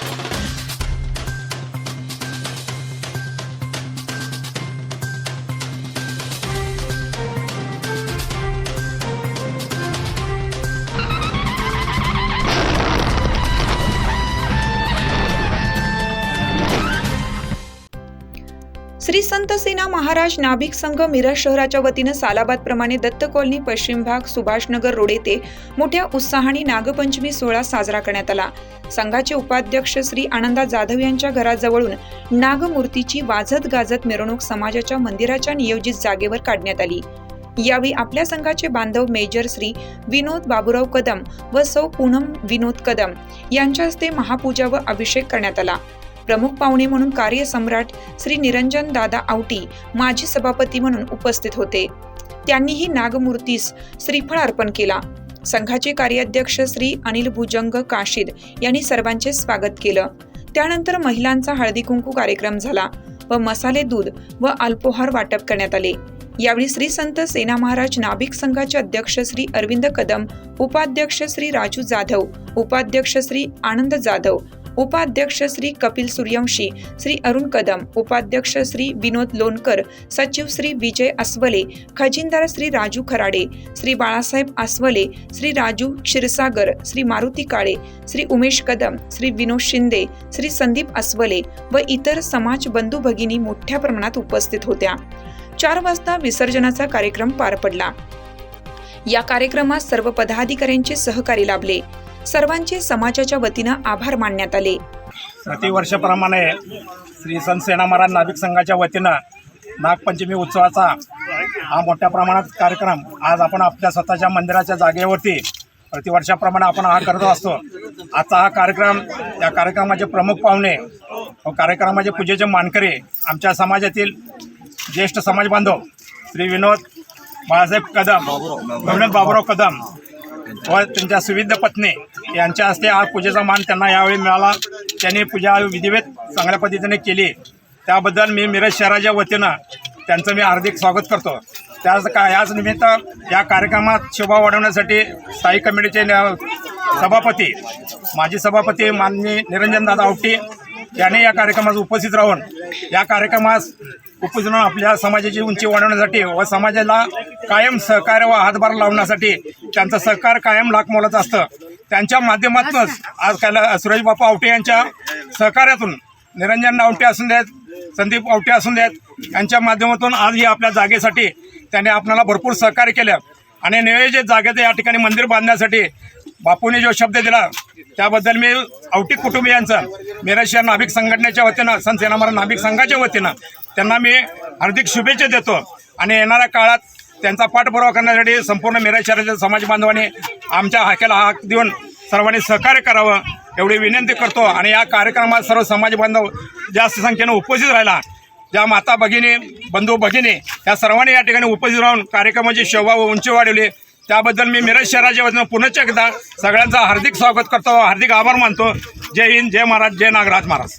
Thank you. Shri संत सेना महाराज नाभिक संघ मिरज शहराच्या वतीनं सालाबाद प्रमाणे दत्त कॉलनी पश्चिम भाग सुभाषनगर रोड येथे मोठ्या उत्साहाने नागपंचमी सोहळा साजरा करण्यात आला. संघाचे उपाध्यक्ष श्री आनंदा जाधव यांच्या घराजवळून नागमूर्तीची वाजत गाजत मिरवणूक समाजाच्या मंदिराच्या नियोजित जागेवर काढण्यात आली. यावेळी आपल्या संघाचे बांधव मेजर श्री विनोद बाबुराव कदम व सौ पूनम विनोद कदम यांच्या हस्ते महापूजा व अभिषेक करण्यात आला. प्रमुख पाहुणे म्हणून कार्यसम्राट श्री निरंजन दादा आवटी माजी सभापती म्हणून उपस्थित होते. त्यांनीही नागमूर्तीस श्रीफळ अर्पण केला. संघाचे कार्याध्यक्ष श्री अनिल भुजंग काशीद यांनी सर्वांचे स्वागत केलं. त्यानंतर महिलांचा हळदी कुंकू कार्यक्रम झाला व मसाले दूध व अल्पोहार वाटप करण्यात आले. यावेळी श्री संत सेना महाराज नाभिक संघाचे अध्यक्ष श्री अरविंद कदम उपाध्यक्ष श्री राजू जाधव उपाध्यक्ष श्री आनंद जाधव उपाध्यक्ष श्री कपिल सूर्यवंशी श्री अरुण कदम उपाध्यक्ष श्री विनोद लोणकर सचिव श्री विजय अस्वले खजिनदार श्री राजू खराडे श्री बाळासाहेब अस्वले श्री राजू क्षीरसागर श्री मारुती काळे श्री उमेश कदम श्री विनोद शिंदे श्री संदीप अस्वले व इतर समाज बंधू भगिनी मोठ्या प्रमाणात उपस्थित होत्या. चार वाजता विसर्जनाचा कार्यक्रम पार पडला. या कार्यक्रमात सर्व पदाधिकाऱ्यांचे सहकारी लाभले. सर्वांचे समाजाच्या वतीनं आभार मानण्यात आले. प्रतिवर्षाप्रमाणे श्री संत सेना महाराज नाभिक संघाच्या वतीनं नागपंचमी उत्सवाचा हा मोठ्या प्रमाणात कार्यक्रम आज आपण आपल्या स्वतःच्या मंदिराच्या जागेवरती प्रतिवर्षाप्रमाणे आपण हा करत असतो. आजचा हा कार्यक्रम या कार्यक्रमाचे प्रमुख पाहुणे व कार्यक्रमाचे पूजेचे मानकरी आमच्या समाजातील ज्येष्ठ समाज बांधव श्री विनोद बाळासाहेब कदम विनोद बाबुराव कदम व त्यांच्या सुविध पत्नी यांच्या हस्ते हा पूजेचा मान त्यांना यावेळी मिळाला. त्यांनी पूजा विधिवेत चांगल्या पद्धतीने केली. त्याबद्दल मी मिरज शहराच्या वतीनं त्यांचं मी हार्दिक स्वागत करतो. त्याच का याच निमित्त या कार्यक्रमात शोभा वाढवण्यासाठी स्थायी कमिटीचे सभापती माजी सभापती माननीय निरंजनदादा आवटी यांनी या कार्यक्रमास उपस्थित राहून या कार्यक्रमास उपस्थित राहून आपल्या समाजाची उंची वाढवण्यासाठी व समाजाला कायम सहकार्य व हातभार लावण्यासाठी त्यांचं सहकार कायम लाख मोलाचं असतं. त्यांच्या माध्यमातूनच आज काल सुरेश बापू आवटे यांच्या सहकार्यातून निरंजन आवटे असून देत संदीप आवटे असून देत यांच्या माध्यमातून आज ही आपल्या जागेसाठी त्यांनी आपल्याला भरपूर सहकार्य केलं. आणि नियोजित जागेचं या ठिकाणी मंदिर बांधण्यासाठी बापूने जो शब्द दिला त्याबद्दल मी औटिक कुटुंबियांचं मिरज शहर नाभिक संघटनेच्या वतीनं संत सेना महाराज नाभिक संघाच्या वतीनं त्यांना मी हार्दिक शुभेच्छा देतो. आणि येणाऱ्या काळात त्यांचा पाठपुरावा करण्यासाठी संपूर्ण मिरज शहराच्या समाज बांधवाने आमच्या हाक्याला हाक देऊन सर्वांनी सहकार्य करावं एवढी विनंती करतो आणि या कार्यक्रमात सर्व समाज बांधव जास्त संख्येनं उपस्थित राहिला. ज्या माता भगिनी बंधू भगिनी या सर्वांनी या ठिकाणी उपस्थित राहून कार्यक्रमाची शोभा व उंची वाढवली. त्याबद्दल मी मिरज शहराच्या वतीनं पुनश्च एकदा सगळ्यांचा हार्दिक स्वागत करतो हार्दिक आभार मानतो. जय हिंद जय महाराज जय नागराज महाराज.